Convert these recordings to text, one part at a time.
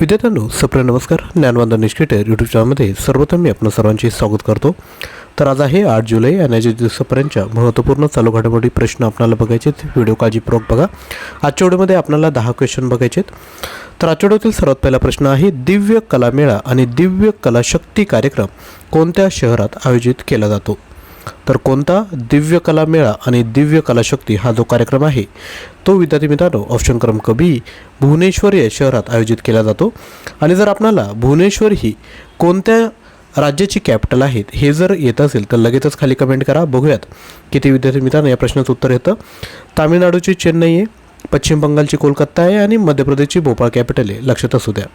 विद्यार्थ्यांनो सप्र नमस्कार. ज्ञानवंद निष्क्रिटर यूट्यूब चॅनलमध्ये सर्वप्रथम मी आपण सर्वांचे स्वागत करतो. तर आज आहे आठ जुलै आणि या दिवसापर्यंतच्या महत्त्वपूर्ण चालू घडामोडी प्रश्न आपल्याला बघायचे आहेत. व्हिडिओ काळजीपूर्वक बघा. आजच्या व्हिडिओमध्ये आपल्याला दहा क्वेश्चन बघायचे आहेत. तर आजच्या व्हिडिओतील सर्वात पहिला प्रश्न आहे दिव्य कला मेळा आणि दिव्य कलाशक्ती कार्यक्रम कोणत्या शहरात आयोजित केला जातो? तर कोणता दिव्य कला मेळा आणि दिव्य कलाशक्ती हा जो कार्यक्रम आहे तो विद्यार्थी मित्रांनो ऑप्शन क्रमांक बी भुवनेश्वर या शहरात आयोजित केला जातो. आणि जर आपणाला भुवनेश्वर ही कोणत्या राज्याची कॅपिटल आहेत हे जर येत असेल तर लगेचच खाली कमेंट करा. बघूयात किती विद्यार्थी मित्रांनो या प्रश्नाचं उत्तर येतं. तामिळनाडूची चेन्नई आहे पश्चिम बंगालची कोलकाता आहे आणि मध्य प्रदेशची भोपाळ कॅपिटल आहे. लक्षात असू द्या.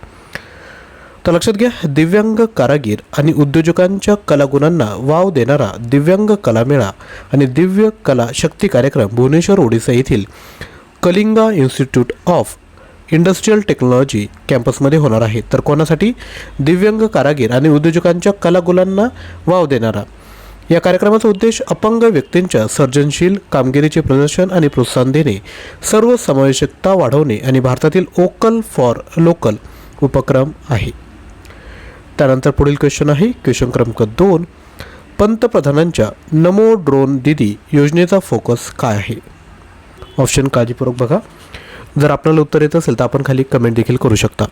तर लक्षात घ्या दिव्यांग कारागीर आणि उद्योजकांच्या कलागुणांना वाव देणारा दिव्यांग कला मेळा आणि दिव्य कला शक्ती कार्यक्रम भुवनेश्वर ओडिसा येथील Kalinga Institute of Industrial Technology कॅम्पसमध्ये होणार आहे. तर कोणासाठी? दिव्यांग कारागीर आणि उद्योजकांच्या कलागुणांना वाव देणारा. या कार्यक्रमाचा उद्देश अपंग व्यक्तींच्या सर्जनशील कामगिरीचे प्रदर्शन आणि प्रोत्साहन देणे सर्व समावेशकता वाढवणे आणि भारतातील ओकल फॉर लोकल उपक्रम आहे. त्यानंतर पुढील क्वेश्चन आहे. क्वेश्चन क्रमांक दोन. पंतप्रधानांच्या नमो ड्रोन दिदी योजनेचा फोकस काय आहे? ऑप्शन काळजीपूर्वक बघा. जर आपल्याला उत्तर येत असेल तर आपण खाली कमेंट देखील करू शकता.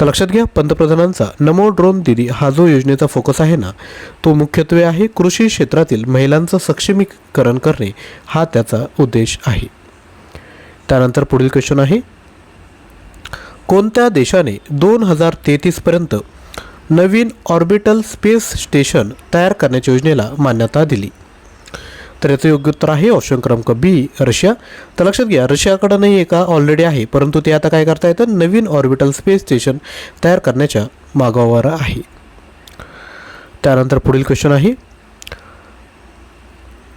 तर लक्षात घ्या पंतप्रधानांचा नमो ड्रोन दिदी हा जो योजनेचा फोकस आहे ना तो मुख्यत्वे आहे कृषी क्षेत्रातील महिलांचं सक्षमीकरण करणे हा त्याचा उद्देश आहे. त्यानंतर पुढील क्वेश्चन आहे. कोणत्या देशाने दोन हजार तेहतीसपर्यंत नवीन ऑर्बिटल स्पेस स्टेशन तयार करण्याच्या योजनेला मान्यता दिली. तर याचं योग्य उत्तर आहे ऑप्शन क्रमांक बी रशिया. तर लक्षात घ्या रशियाकडं नाही आहे का ऑलरेडी आहे. परंतु ते आता काय करता येतं? नवीन ऑर्बिटल स्पेस स्टेशन तयार करण्याच्या मागावर आहे. त्यानंतर पुढील क्वेश्चन आहे.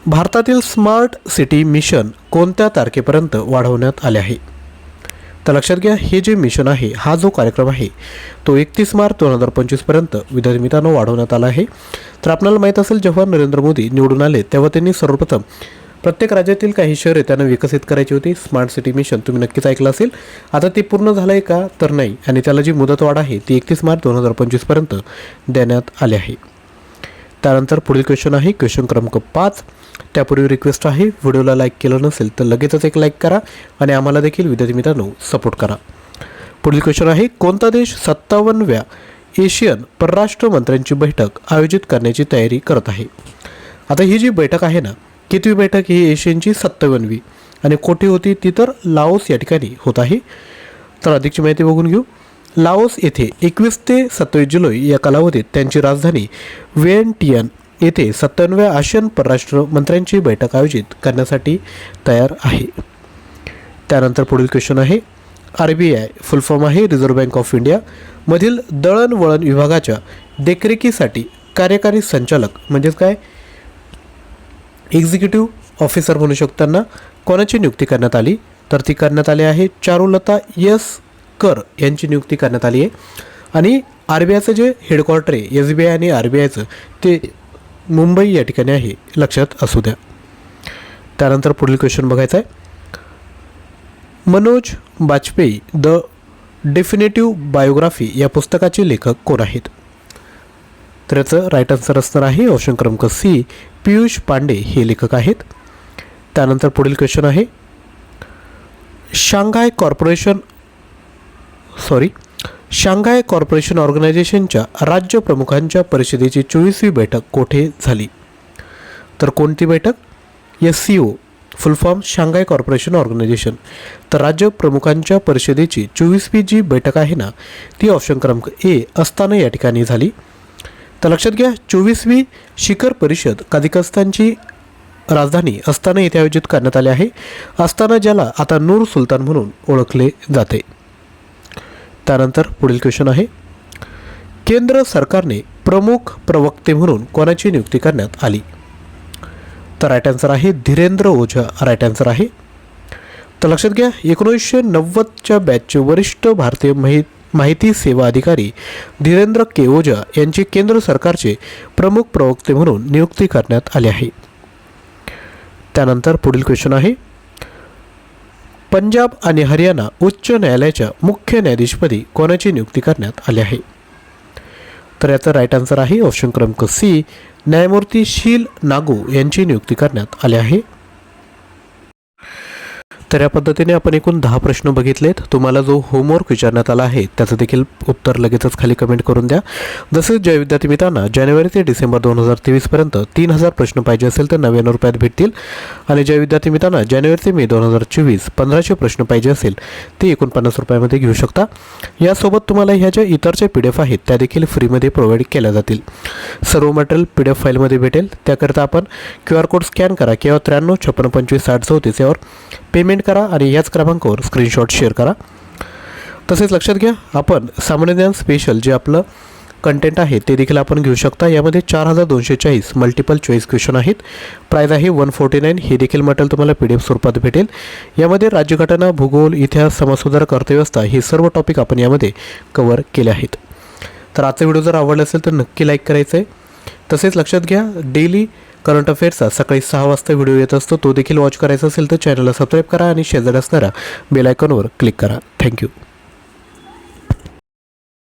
भारतातील स्मार्ट सिटी मिशन कोणत्या तारखेपर्यंत वाढवण्यात आले आहे? तर लक्षात घ्या हे जे मिशन आहे हा जो कार्यक्रम आहे तो एकतीस मार्च दोन हजार पंचवीसपर्यंत विद्यार्थी मित्रांनो वाढवण्यात आला आहे. तर आपल्याला माहीत असेल जेव्हा नरेंद्र मोदी निवडून आले तेव्हा त्यांनी सर्वप्रथम प्रत्येक राज्यातील काही शहरे त्यांना विकसित करायची होती. स्मार्ट सिटी मिशन तुम्ही नक्कीच ऐकलं असेल. आता ते पूर्ण झालं आहे का? तर नाही. आणि त्याला जी मुदतवाढ आहे ती एकतीस मार्च दोन हजार पंचवीसपर्यंत देण्यात आली आहे. त्यानंतर पुढील क्वेश्चन आहे क्वेश्चन क्रमांक पाच. त्यापूर्वी रिक्वेस्ट आहे व्हिडिओला लाईक केलं नसेल तर लगेचच एक लाईक करा आणि आम्हाला देखील विद्यार्थी मित्रांनो सपोर्ट करा. पुढील क्वेश्चन आहे कोणता देश सत्तावन्नव्या एशियन परराष्ट्र मंत्र्यांची बैठक आयोजित करण्याची तयारी करत आहे? आता ही जी बैठक आहे ना कितवी बैठक ही एशियनची सत्तावन्नवी आणि कोठे होती ती तर लाओस या ठिकाणी होत आहे. तर अधिकची माहिती बघून घेऊ. लाओस येथे एकवीस ते सत्तावीस जुलै या कालावधीत त्यांची राजधानी वेनटियन येथे सत्त्याण्णव्या आशियन परराष्ट्र मंत्र्यांची बैठक आयोजित करण्यासाठी तयार आहे. त्यानंतर पुढील क्वेश्चन आहे R B I full form आहे रिझर्व्ह बँक ऑफ इंडिया मधील दळणवळण विभागाच्या देखरेखीसाठी कार्यकारी संचालक म्हणजेच काय? एक्झिक्युटिव्ह ऑफिसर म्हणू शकताना कोणाची नियुक्ती करण्यात आली? तर ती करण्यात आली आहे चारुलता यस कर यांची नियुक्ती करण्यात आली आहे. आणि आर बी आयचं जे हेडक्वार्टर आहे एस बी आय आणि आर बी आयचं ते मुंबई या ठिकाणी आहे लक्षात असू द्या. त्यानंतर पुढील क्वेश्चन बघायचा आहे. Manoj Bajpayee The Definitive Biography या पुस्तकाचे लेखक कोण आहेत? तर याचं राईट आन्सर असणार आहे ऑप्शन क्रमांक सी पियुष पांडे हे लेखक आहेत. त्यानंतर पुढील क्वेश्चन आहे. Shanghai corporation sorry Shanghai corporation ऑर्गनायझेशनच्या राज्य प्रमुखांच्या परिषदेची चोवीसवी बैठक कोठे झाली? तर कोणती बैठक? S C O full form Shanghai corporation organisation तर राज्य प्रमुखांच्या परिषदेची चोवीसवी जी बैठक आहे ना ती ऑप्शन क्रमांक ए असताना या ठिकाणी झाली. तर लक्षात घ्या चोवीसवी शिखर परिषद काझिकस्तानची राजधानी अस्ताना येथे आयोजित करण्यात आली आहे. अस्ताना ज्याला आता नूर सुलतान म्हणून ओळखले जाते. त्यानंतर पुढील क्वेश्चन आहे. केंद्र सरकारने प्रमुख प्रवक्ते म्हणून कोणाची नियुक्ती करण्यात आली? तर राईट आन्सर आहे धीरेंद्र ओझा. राईट आन्सर आहे. तर लक्षात घ्या एकोणीसशे नव्वदच्या बॅचचे वरिष्ठ भारतीय माहि माहिती सेवा अधिकारी धीरेंद्र के. ओझा यांची केंद्र सरकारचे प्रमुख प्रवक्ते म्हणून नियुक्ती करण्यात आली आहे. त्यानंतर पुढील क्वेश्चन आहे. पंजाब आणि हरियाणा उच्च न्यायालयाच्या मुख्य न्यायाधीशपदी कोणाची नियुक्ती करण्यात आली आहे? तर याचं राईट आन्सर आहे ऑप्शन क्रमांक सी न्यायमूर्ती शील नागू यांची नियुक्ती करण्यात आली आहे. तर या पद्धतीने आपण एकूण दहा प्रश्न बघितलेत. तुम्हाला जो होमवर्क विचारण्यात आला आहे त्याचं देखील उत्तर लगेचच खाली कमेंट करून द्या. जसेच ज्या विद्यार्थी मित्रांना जानेवारी ते डिसेंबर दोन हजार तेवीसपर्यंत तीन हजार प्रश्न पाहिजे असेल तर नव्याण्णव रुपयात भेटतील. आणि ज्या विद्यार्थी मित्रांना जानेवारी ते मे दोन हजार चोवीस पंधराशे प्रश्न पाहिजे असेल ते एकोणपन्नास रुपयामध्ये घेऊ शकता. यासोबत तुम्हाला ह्या ज्या इतरच्या पी डी एफ आहेत त्या देखील फ्रीमध्ये प्रोव्हाइड केल्या जातील. सर्व मटेरियल पी डी एफ फाईलमध्ये भेटेल. त्याकरिता आपण क्यू आर कोड स्कॅन करा किंवा त्र्याण्णव छप्पन्न पंचवीस साठ चौतीस यावर पेमेंट करा आणि याच क्रमांकावर स्क्रीनशॉट शेअर करा. तसेच लक्षात घ्या आपण सामान्य ज्ञान स्पेशल जे आपलं कंटेंट आहे ते देखील आपण घेऊ शकता. यामध्ये चार हजार दोनशे चाळीस मल्टिपल चॉईस क्वेश्चन आहेत. प्राईज आहे वन फोर्टी नाईन हे देखील मटेरियल तुम्हाला पी डी एफ स्वरूपात भेटेल. यामध्ये राज्यघटना भूगोल इतिहास समाजसुधारक अर्थव्यवस्था हे सर्व टॉपिक आपण यामध्ये कवर केले आहेत. तर आजचा व्हिडिओ जर आवडला असेल तर नक्की लाईक करायचं आहे तसेच लक्षात घ्या डेली करंट अफेअर्सचा सकाळी सहा वाजता व्हिडिओ येत असतो. तो देखील वॉच करायचा असेल तर चॅनलला सबस्क्राईब करा आणि शेजारी असणाऱ्या बेल आयकॉनवर क्लिक करा. थँक्यू